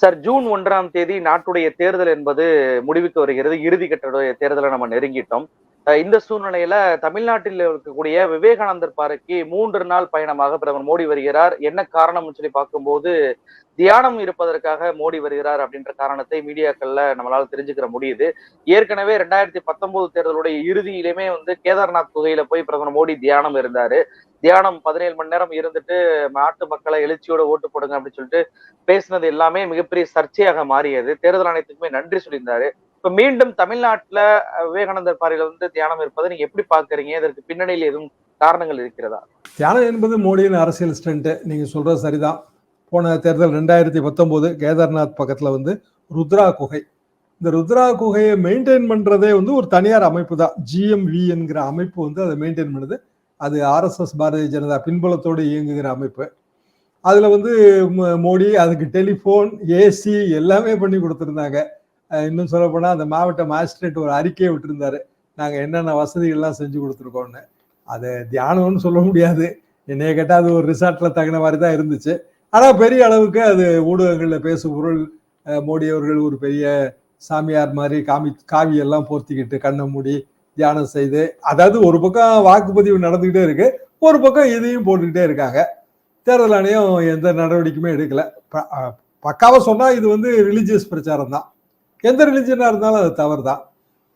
Sir June ஒன்றாம் தேதி நாட்டுடைய தேர்தல் என்பது முடிவுக்கு வருகிறது. இறுதி கட்ட தேர்தலை நம்ம நெருங்கிட்டோம். இந்த சூழ்நிலையில தமிழ்நாட்டில் இருக்கக்கூடிய விவேகானந்தர் பாறைக்கு மூன்று நாள் பயணமாக பிரதமர் மோடி வருகிறார். என்ன காரணம்னு சொல்லி பார்க்கும்போது தியானம் இருப்பதற்காக மோடி வருகிறார் அப்படின்ற காரணத்தை மீடியாக்கள்ல நம்மளால தெரிஞ்சுக்கிற முடியுது. ஏற்கனவே ரெண்டாயிரத்தி பத்தொன்பது தேர்தலுடைய இறுதியிலுமே வந்து கேதார்நாத் குகையில போய் பிரதமர் மோடி தியானம் இருந்தாரு. தியானம் பதினேழு மணி நேரம் இருந்துட்டு நாட்டு மக்களை எழுச்சியோட ஓட்டு போடுங்க அப்படின்னு சொல்லிட்டு பேசினது எல்லாமே மிகப்பெரிய சர்ச்சையாக மாறியது. தேர்தல் ஆணையத்துக்குமே நன்றி சொல்லியிருந்தாரு. இப்ப மீண்டும் தமிழ்நாட்டுல விவேகானந்தர் பாறையில வந்து தியானம் இருப்பதை நீங்க எப்படி பாக்குறீங்க? இதற்கு பின்னணியில் எதுவும் காரணங்கள் இருக்கிறதா? தியானம் என்பது மோடியின் அரசியல் ஸ்டண்ட் நீங்கள் சொல்கிறது சரிதான். போன தேர்தல் ரெண்டாயிரத்தி பத்தொன்பது கேதார்நாத் பக்கத்தில் வந்து ருத்ரா குகை. இந்த ருத்ரா குகையை மெயின்டைன் பண்றதே வந்து ஒரு தனியார் அமைப்பு தான். ஜிஎம்வி என்கிற அமைப்பு வந்து அதை மெயின்டைன் பண்ணுது. அது ஆர்எஸ்எஸ் பாரதிய ஜனதா பின்புலத்தோடு இயங்குகிற அமைப்பு. அதில் வந்து மோடி அதுக்கு டெலிஃபோன் ஏசி எல்லாமே பண்ணி கொடுத்துருந்தாங்க. இன்னும் சொல்லப்போனால் அந்த மாவட்ட மாஜிஸ்ட்ரேட் ஒரு அறிக்கையை விட்டுருந்தாரு. நாங்கள் என்னென்ன வசதிகள்லாம் செஞ்சு கொடுத்துருக்கோன்னு அது தியானம்னு சொல்ல முடியாது. என்னைய கேட்டால் அது ஒரு ரிசார்ட்டில் தகுந்த மாதிரி தான் இருந்துச்சு. ஆனால் பெரிய அளவுக்கு அது ஊடகங்களில் பேசும் பொருள் மோடி அவர்கள் ஒரு பெரிய சாமியார் மாதிரி காமி காவி எல்லாம் போர்த்திக்கிட்டு கண்ணை மூடி தியானம் செய்து அதாவது ஒரு பக்கம் வாக்குப்பதிவு நடந்துக்கிட்டே இருக்கு ஒரு பக்கம் இதையும் போட்டுக்கிட்டே இருக்காங்க. தேர்தல் ஆணையம் எந்த நடவடிக்கையுமே எடுக்கல. ப- சொன்னால் இது வந்து ரிலீஜியஸ் பிரச்சாரம் தான். எந்த ரிலீஜனாக இருந்தாலும் அது தவறு தான்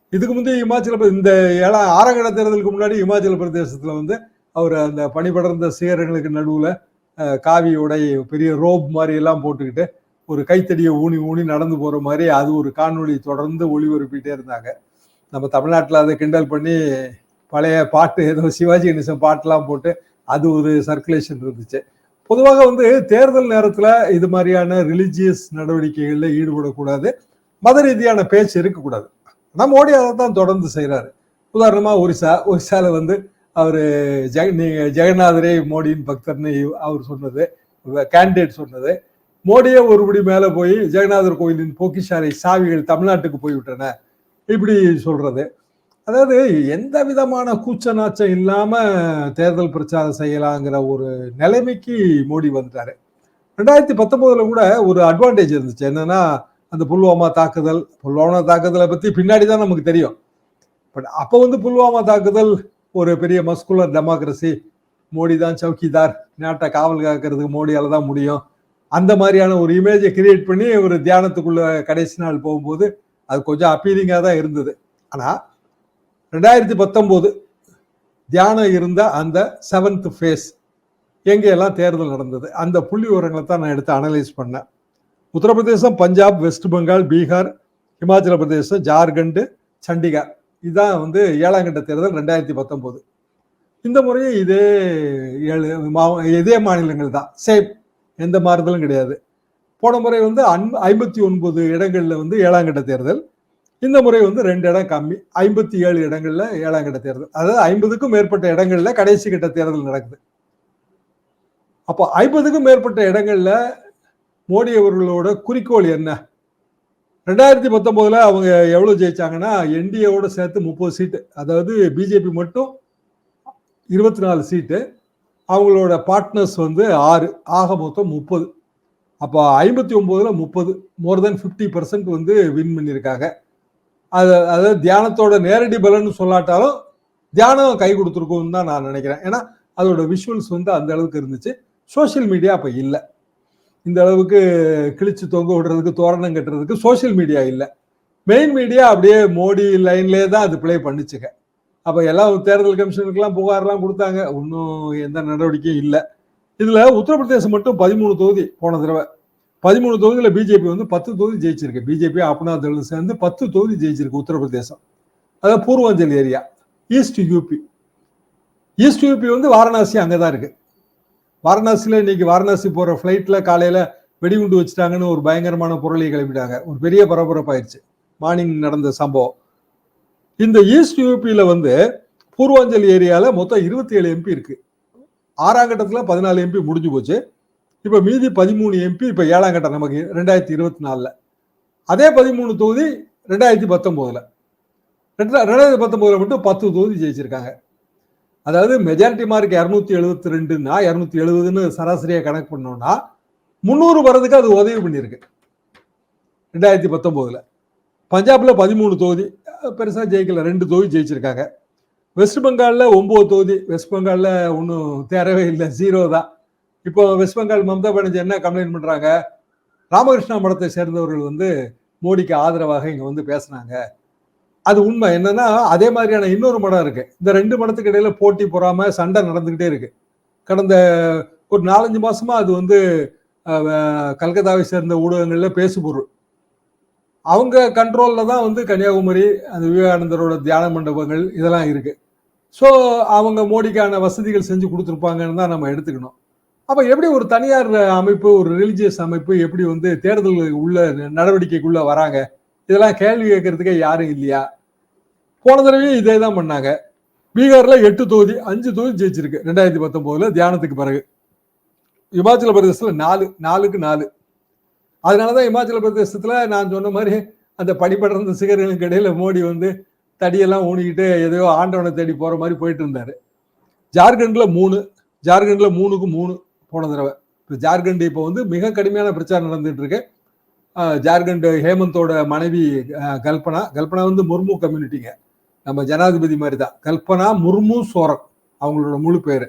இதுக்கு முந்தைய இமாச்சல பிரதே- இந்த ஏழா ஆறாம் தேர்தலுக்கு முன்னாடி இமாச்சல பிரதேசத்தில் வந்து அவர் அந்த பனிபடர்ந்த சிகரங்களுக்கு நடுவில் காவி உடை பெரிய ரோப் மாதிரி எல்லாம் போட்டுக்கிட்டு ஒரு கைத்தடியை ஊனி ஊனி நடந்து போகிற மாதிரி அது ஒரு காணொளி தொடர்ந்து ஒளிபரப்பிட்டே இருந்தாங்க. நம்ம தமிழ்நாட்டில் அதை கிண்டல் பண்ணி பழைய பாட்டு ஏதோ சிவாஜி கணேசன் பாட்டெலாம் போட்டு அது ஒரு சர்க்குலேஷன் இருந்துச்சு. பொதுவாக வந்து தேர்தல் நேரத்தில் இது மாதிரியான ரிலிஜியஸ் நடவடிக்கைகளில் ஈடுபடக்கூடாது. மத ரீதியான பேச்சு இருக்கக்கூடாது. ஆனால் மோடி அதை தான் தொடர்ந்து செய்கிறாரு உதாரணமாக ஒரிசா ஒரிசாவில் வந்து அவர் ஜெக நீங்கள் ஜெகநாதரே மோடியின் பக்தர்னு அவர் சொன்னது கேண்டிடேட் சொன்னது. மோடியே ஒருபடி மேலே போய் ஜெகநாதர் கோயிலின் போக்கிசாலை சாவிகள் தமிழ்நாட்டுக்கு போய்விட்டன. இப்படி சொல்றது. அதாவது எந்த விதமான கூச்ச நாச்சம் இல்லாம தேர்தல் பிரச்சாரம் செய்யலாங்கிற ஒரு நிலைமைக்கு மோடி வந்துட்டாரு. ரெண்டாயிரத்தி பத்தொன்பதுல கூட ஒரு அட்வான்டேஜ் இருந்துச்சு. என்னன்னா அந்த புல்வாமா தாக்குதல் புல்வாமா தாக்குதலை பத்தி பின்னாடி தான் நமக்கு தெரியும். பட் அப்போ வந்து புல்வாமா தாக்குதல் ஒரு பெரிய மஸ்குலர் டெமோக்ரஸி மோடி தான் சௌக்கிதார் நாட்டை காவல் காக்கிறதுக்கு மோடியால தான் முடியும். அந்த மாதிரியான ஒரு இமேஜை கிரியேட் பண்ணி ஒரு தியானத்துக்குள்ள கடைசி நாள் போகும்போது அது கொஞ்சம் அப்பீலிங்காக தான் இருந்தது. ஆனால் ரெண்டாயிரத்தி பத்தொம்போது தியானம் இருந்த அந்த செவன்த் ஃபேஸ் எங்கெல்லாம் தேர்தல் நடந்தது அந்த புள்ளி விவரங்களை தான் நான் எடுத்து அனலைஸ் பண்ணேன். உத்தரப்பிரதேசம் பஞ்சாப் வெஸ்ட் பெங்கால் பீகார் இமாச்சல பிரதேசம் ஜார்க்கண்டு சண்டிகார். இதுதான் வந்து ஏழாம் கட்ட தேர்தல் ரெண்டாயிரத்தி பத்தொம்போது. இந்த முறையும் இதே ஏழு மாவ இதே மாநிலங்கள் தான். சேம் எந்த மாறுதலும் கிடையாது. போன முறை வந்து அன் ஐம்பத்தி ஒன்பது இடங்களில் வந்து ஏழாம் கட்ட தேர்தல். இந்த முறை வந்து ரெண்டு இடம் கம்மி. ஐம்பத்தி ஏழு இடங்களில் ஏழாம் கட்ட தேர்தல். அதாவது ஐம்பதுக்கும் மேற்பட்ட இடங்களில் கடைசி கட்ட தேர்தல் நடக்குது. அப்போ ஐம்பதுக்கும் மேற்பட்ட இடங்களில் மோடி அவர்களோட குறிக்கோள் என்ன? ரெண்டாயிரத்தி பத்தொம்போதில் அவங்க எவ்வளோ ஜெயிச்சாங்கன்னா என்டிஏவோட சேர்த்து முப்பது சீட்டு. அதாவது பிஜேபி மட்டும் இருபத்தி நாலு சீட்டு. அவங்களோட பார்ட்னர்ஸ் வந்து ஆறு. ஆக மொத்தம் முப்பது. அப்போ ஐம்பத்தி ஒம்போதில் முப்பது மோர் தென் ஃபிஃப்டி பர்சன்ட் வந்து வின் பண்ணியிருக்காங்க. அது அதாவது தியானத்தோட நேரடி பலன்னு சொல்லாட்டாலும் தியானம் கை கொடுத்துருக்கும்னு தான் நான் நினைக்கிறேன். ஏன்னா அதோட விஷுவல்ஸ் வந்து அந்த அளவுக்கு இருந்துச்சு. சோஷியல் மீடியா அப்போ இல்லை. இந்த அளவுக்கு கிழிச்சு தொங்க விடுறதுக்கு தோரணம் கட்டுறதுக்கு சோஷியல் மீடியா இல்லை. மெயின் மீடியா அப்படியே மோடி லைன்லேயே தான் அது ப்ளே பண்ணிச்சுங்க. அப்போ எல்லாம் தேர்தல் கமிஷனுக்கெல்லாம் புகார்லாம் கொடுத்தாங்க. ஒன்றும் எந்த நடவடிக்கையும் இல்லை. இதில் உத்தரப்பிரதேசம் மட்டும் பதிமூணு தொகுதி போன தடவை. பதிமூணு தொகுதியில் பிஜேபி வந்து பத்து தொகுதி ஜெயிச்சிருக்கு. பிஜேபி அப்னா தள் சேர்ந்து பத்து தொகுதி ஜெயிச்சிருக்கு உத்தரப்பிரதேசம். அதாவது Purvanchal area east UP east UP வந்து வாரணாசி அங்கே தான் இருக்குது வாரணாசியில் இன்னைக்கு வாரணாசி போகிற ஃப்ளைட்டில் காலையில் வெடிகுண்டு வச்சுட்டாங்கன்னு ஒரு பயங்கரமான பொருளை கிளம்பிட்டாங்க. ஒரு பெரிய பரபரப்பாயிருச்சு. மார்னிங் நடந்த சம்பவம். இந்த ஈஸ்ட் யூபியில் வந்து பூர்வாஞ்சல் ஏரியாவில் மொத்தம் இருபத்தி ஏழு எம்பி இருக்குது ஆறாம் கட்டத்தில் பதினாலு எம்பி முடிஞ்சு போச்சு. இப்போ மீதி பதிமூணு எம்பி இப்போ ஏழாம் கட்டம் நமக்கு ரெண்டாயிரத்தி இருபத்தி நாலில். அதே பதிமூணு தொகுதி ரெண்டாயிரத்தி பத்தொம்போதில். ரெண்டாயிரத்தி பத்தொம்போதில் மட்டும் பத்து தொகுதி ஜெயிச்சிருக்காங்க. அதாவது மெஜாரிட்டி மார்க் இரநூத்தி எழுபத்தி ரெண்டுன்னா இரநூத்தி எழுபதுன்னு சராசரியாக கணக்கு பண்ணோம்னா முந்நூறு வரதுக்கு அது உதவி பண்ணியிருக்கு. ரெண்டாயிரத்தி பத்தொம்போதில். பஞ்சாபில் பதிமூணு தொகுதி பெருசாக ஜெயிக்கல ரெண்டு தொகுதி ஜெயிச்சிருக்காங்க. வெஸ்ட் பெங்காலில் ஒம்பது தொகுதி வெஸ்ட் பெங்காலில் ஒன்றும் தேரவே இல்லை ஜீரோ தான். இப்போ வெஸ்ட் பெங்கால் மம்தா பானர்ஜி என்ன கம்ப்ளைண்ட் பண்றாங்க? ராமகிருஷ்ணா மடத்தை சேர்ந்தவர்கள் வந்து மோடிக்கு ஆதரவாக இங்க வந்து பேசுனாங்க. அது உண்மை. என்னன்னா அதே மாதிரியான இன்னொரு மடம் இருக்கு. இந்த ரெண்டு மடத்துக்கு இடையில போட்டி போறாம சண்டை நடந்துகிட்டே இருக்கு. கடந்த ஒரு நாலஞ்சு மாசமா அது வந்து கல்கத்தாவை சேர்ந்த ஊடகங்கள்ல பேசுபொருள். அவங்க கண்ட்ரோல்ல தான் வந்து கன்னியாகுமரி அந்த விவேகானந்தரோட தியான மண்டபங்கள் இதெல்லாம் இருக்கு. ஸோ அவங்க மோடிக்கான வசதிகள் செஞ்சு கொடுத்துருப்பாங்கன்னு தான் நம்ம எடுத்துக்கணும். அப்ப எப்படி ஒரு தனியார் அமைப்பு ஒரு ரிலிஜியஸ் அமைப்பு எப்படி வந்து தேர்தல் உள்ள நடவடிக்கைக்குள்ள வராங்க? இதெல்லாம் கேள்வி கேட்கறதுக்கே யாரும் இல்லையா? போன தடவையும் இதே தான் பண்ணாங்க. பீகார்ல எட்டு தொகுதி அஞ்சு தொகுதி ஜெயிச்சிருக்கு. ரெண்டாயிரத்தி பத்தொன்பதுல தியானத்துக்கு பிறகு. இமாச்சல பிரதேசத்துல நாலு நாலுக்கு நாலு. அதனாலதான் இமாச்சல பிரதேசத்துல நான் சொன்ன மாதிரி அந்த படிப்படர்ந்த சிகர்களுக்கு இடையில மோடி வந்து தடியெல்லாம் ஊனிக்கிட்டு எதையோ ஆண்டவனை தேடி போற மாதிரி போயிட்டு இருந்தாரு. ஜார்க்கண்ட்ல மூணு ஜார்க்கண்ட்ல மூணுக்கு மூணு. போன தடவை. இப்போ ஜார்க்கண்ட் இப்போ வந்து மிக கடுமையான பிரச்சாரம் நடந்துட்டு இருக்கு ஜார்க்கண்ட் ஹேமந்தோட மனைவி கல்பனா. கல்பனா வந்து முர்மு கம்யூனிட்டிங்க. நம்ம ஜனாதிபதி மாதிரி தான் கல்பனா முர்மு சோரன் அவங்களோட முழு பேர்.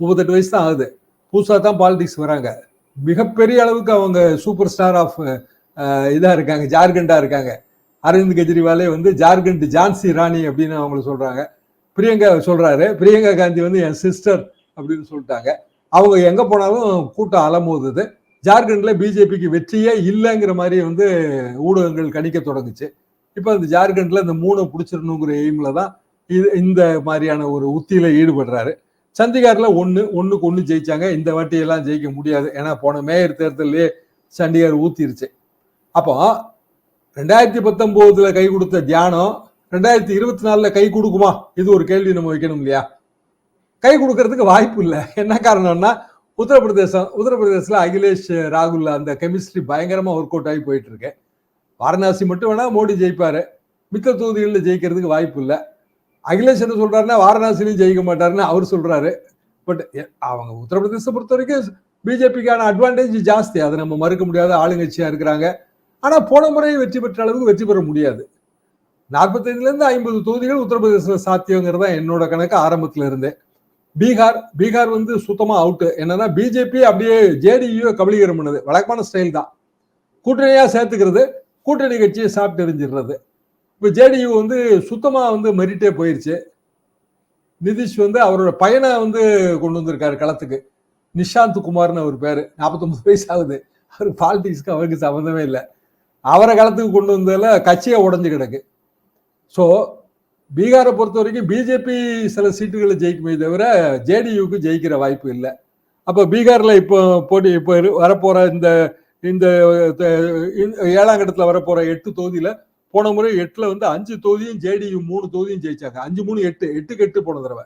முப்பத்தெட்டு வயசு தான் ஆகுது. புதுசாக தான் பாலிடிக்ஸ் வராங்க. மிகப்பெரிய அளவுக்கு அவங்க சூப்பர் ஸ்டார் ஆஃப் இதாக இருக்காங்க. ஜார்க்கண்டாக இருக்காங்க. அரவிந்த் கெஜ்ரிவாலே வந்து ஜார்க்கண்ட் ஜான்சி ராணி அப்படின்னு அவங்கள சொல்கிறாங்க பிரியங்கா சொல்கிறாரு பிரியங்கா காந்தி வந்து என் சிஸ்டர் அப்படின்னு சொல்லிட்டாங்க. அவங்க எங்க போனாலும் கூட்டம் அலமோதுது ஜார்க்கண்ட்ல பிஜேபிக்கு வெற்றியே இல்லைங்கிற மாதிரி வந்து ஊடகங்கள் கணிக்க தொடங்குச்சு. இப்போ இந்த ஜார்க்கண்ட்ல இந்த மூணை பிடிச்சிடணுங்கிற எய்ம்ல தான் இது இந்த மாதிரியான ஒரு உத்தியில ஈடுபடுறாரு. சண்டிகார்ல ஒன்று ஒன்றுக்கு ஒன்று ஜெயிச்சாங்க. இந்த வாட்டி எல்லாம் ஜெயிக்க முடியாது. ஏன்னா போன மேயர் தேர்தலே சண்டிகார் ஊத்திருச்சு. அப்போ ரெண்டாயிரத்தி பத்தொன்பதுல கை கொடுத்த தியானம் ரெண்டாயிரத்தி இருபத்தி நாலுல கை கொடுக்குமா? இது ஒரு கேள்வி நம்ம வைக்கணும் இல்லையா? கை கொடுக்கறதுக்கு வாய்ப்பு இல்லை. என்ன காரணம்னா உத்தரப்பிரதேசம் உத்தரப்பிரதேசத்துல அகிலேஷ் ராகுல் அந்த கெமிஸ்ட்ரி பயங்கரமாக ஒர்க் அவுட் ஆகி போயிட்டு இருக்கு. வாரணாசி மட்டும் வேணால் மோடி ஜெயிப்பார். மித்த தொகுதிகளில் ஜெயிக்கிறதுக்கு வாய்ப்பு இல்லை. அகிலேஷ் என்ன சொல்கிறாருன்னா வாரணாசிலையும் ஜெயிக்க மாட்டாருன்னு அவர் சொல்கிறாரு பட் அவங்க உத்தரப்பிரதேசத்தை பொறுத்த வரைக்கும் பிஜேபிக்கான அட்வான்டேஜ் ஜாஸ்தி. அதை நம்ம மறுக்க முடியாத ஆளுங்கட்சியாக இருக்கிறாங்க. ஆனால் போன முறை வெற்றி பெற்ற அளவுக்கு வெற்றி பெற முடியாது. நாற்பத்தைந்துலேருந்து ஐம்பது தொகுதிகள் உத்தரப்பிரதேசத்தில் சாத்தியங்கிறது தான் என்னோட கணக்கு ஆரம்பத்தில் இருந்தே. பீகார் பீகார் வந்து சுத்தமா அவுட்டு என்னன்னா பிஜேபி அப்படியே ஜேடியூ கபலீகரம் பண்ணது. வழக்கமான ஸ்டைல் தான். கூட்டணியா சேர்த்துக்கிறது கூட்டணி கட்சியை சாப்பிட்டு எரிஞ்சிடுறது. இப்போ ஜேடியு வந்து சுத்தமா வந்து மெரிட்டே போயிருச்சு. நிதிஷ் வந்து அவரோட பையனை வந்து கொண்டு வந்திருக்காரு களத்துக்கு. நிஷாந்த் குமார்னு அவர் பேர். நாற்பத்தொம்பது வயசு ஆகுது. அவர் பாலிடிக்ஸ்க்கு அவருக்கு சம்மந்தமே இல்லை. அவரை களத்துக்கு கொண்டு வந்ததில் கட்சியை உடஞ்சு கிடக்கு. ஸோ பீகாரை பொறுத்த வரைக்கும் பிஜேபி சில சீட்டுகளை ஜெயிக்குமே தவிர ஜேடியுக்கு ஜெயிக்கிற வாய்ப்பு இல்லை. அப்போ பீகாரில் இப்போ போட்டி இப்போ வரப்போகிற இந்த இந்த ஏழாம் கட்டத்தில் வரப்போகிற எட்டு தொகுதியில் போன முறை எட்டில் வந்து அஞ்சு தொகுதியும் ஜேடியு மூணு தொகுதியும் ஜெயிச்சாங்க. அஞ்சு மூணு எட்டு எட்டுக்கு எட்டு போன தடவை.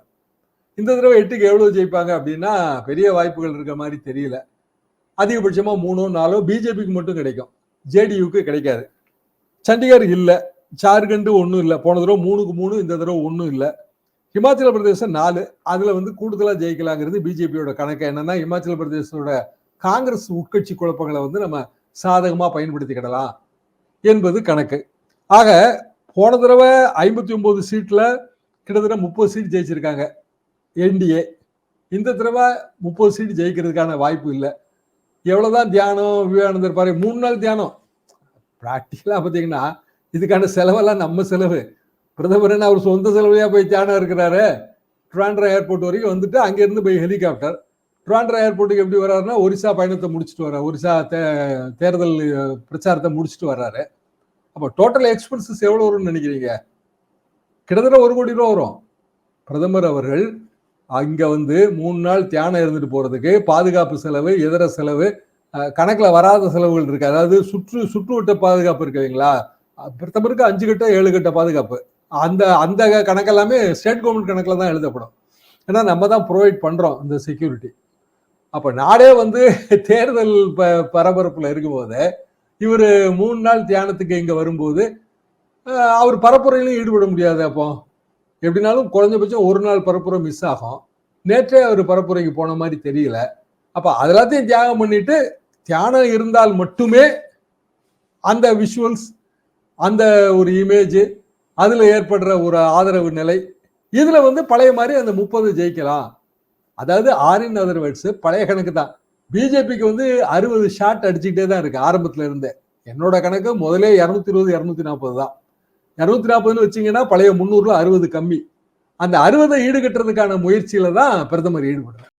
இந்த தடவை எட்டுக்கு எவ்வளோ ஜெயிப்பாங்க அப்படின்னா பெரிய வாய்ப்புகள் இருக்கிற மாதிரி தெரியல. அதிகபட்சமாக மூணோ நாலோ பிஜேபிக்கு மட்டும் கிடைக்கும். ஜேடியுக்கு கிடைக்காது. சண்டிகர் இல்லை. ஜார்க்கண்டு ஒன்றும் இல்லை. போன தடவை மூணுக்கு மூணு இந்த தடவை ஒன்றும் இல்லை. ஹிமாச்சல பிரதேசம் நாலு. அதில் வந்து கூடுதலாக ஜெயிக்கலாங்கிறது பிஜேபியோட கணக்கு. என்னன்னா ஹிமாச்சல பிரதேசத்தோட காங்கிரஸ் உட்கட்சி குழப்பங்களை வந்து நம்ம சாதகமாக பயன்படுத்திக்கிடலாம் என்பது கணக்கு. ஆக போன தடவை ஐம்பத்தி ஒம்பது சீட்டில் கிட்டத்தட்ட முப்பது சீட் ஜெயிச்சிருக்காங்க என்டிஏ. இந்த தடவை முப்பது சீட் ஜெயிக்கிறதுக்கான வாய்ப்பு இல்லை. எவ்வளோதான் தியானம் விவேகானந்தர் பாரு மூணு நாள் தியானம். ப்ராக்டிக்கலாக பார்த்தீங்கன்னா இதுக்கான செலவெல்லாம் நம்ம செலவு. பிரதமர் அவர் சொந்த செலவுலையா போய் தியானம் இருக்கிறாரு? ட்ராண்ட்ரா ஏர்போர்ட் வரைக்கும் வந்துட்டு அங்கேருந்து போய் ஹெலிகாப்டர். ட்ராண்ட்ரா ஏர்போர்ட்டுக்கு எப்படி வர்றாருன்னா ஒரிசா பயணத்தை முடிச்சுட்டு வர்றாரு. ஒரிசா தே- தேர்தல் பிரச்சாரத்தை முடிச்சுட்டு வர்றாரு. அப்போ டோட்டல் எக்ஸ்பென்சஸ் எவ்வளோ வரும்னு நினைக்கிறீங்க? கிட்டத்தட்ட ஒரு கோடி ரூபா வரும். பிரதமர் அவர்கள் அங்கே வந்து மூணு நாள் தியானம் இருந்துட்டு போகிறதுக்கு பாதுகாப்பு செலவு இதர செலவு கணக்கில் வராத செலவுகள் இருக்குது அதாவது சுற்று சுற்றுவட்ட பாதுகாப்பு இருக்குதுங்களா இல்லைங்களா? பிரதமருக்கு அஞ்சு கிட்ட ஏழு கிட்ட பாதுகாப்பு. அந்த அந்த கணக்கெல்லாமே ஸ்டேட் கவர்மெண்ட் கணக்கில் தான் எழுதப்படும். ஏன்னா நம்ம தான் ப்ரொவைட் பண்ணுறோம் இந்த செக்யூரிட்டி அப்போ நாடே வந்து தேர்தல் ப பரபரப்பில் இருக்கும்போது இவர் மூணு நாள் தியானத்துக்கு இங்கே வரும்போது அவர் பரப்புரையிலும் ஈடுபட முடியாது அப்போ. எப்படினாலும் குறைஞ்சபட்சம் ஒரு நாள் பரப்புரை மிஸ் ஆகும். நேற்றே அவர் பரப்புரைக்கு போன மாதிரி தெரியல. அப்போ அதெல்லாத்தையும் தியாகம் பண்ணிட்டு தியானம் இருந்தால் மட்டுமே அந்த விஷுவல்ஸ் அந்த ஒரு இமேஜ் அதில் ஏற்படுற ஒரு ஆதரவு நிலை. இதில் வந்து பழைய மாதிரி அந்த முப்பது ஜெயிக்கலாம். அதாவது ஆரின் அதர்வைட்ஸ் பழைய கணக்கு தான். பிஜேபிக்கு வந்து அறுபது ஷாட் அடிச்சுக்கிட்டே தான் இருக்கு ஆரம்பத்துல இருந்தே. என்னோட கணக்கு முதலே இரநூத்தி இருபது இரநூத்தி நாற்பது தான். இரநூத்தி நாற்பதுன்னு வச்சிங்கன்னா பழைய முந்நூறுல அறுபது கம்மி. அந்த அறுபதை ஈடுகட்டுறதுக்கான முயற்சியில தான் பிரதமர் ஈடுபடுறார்.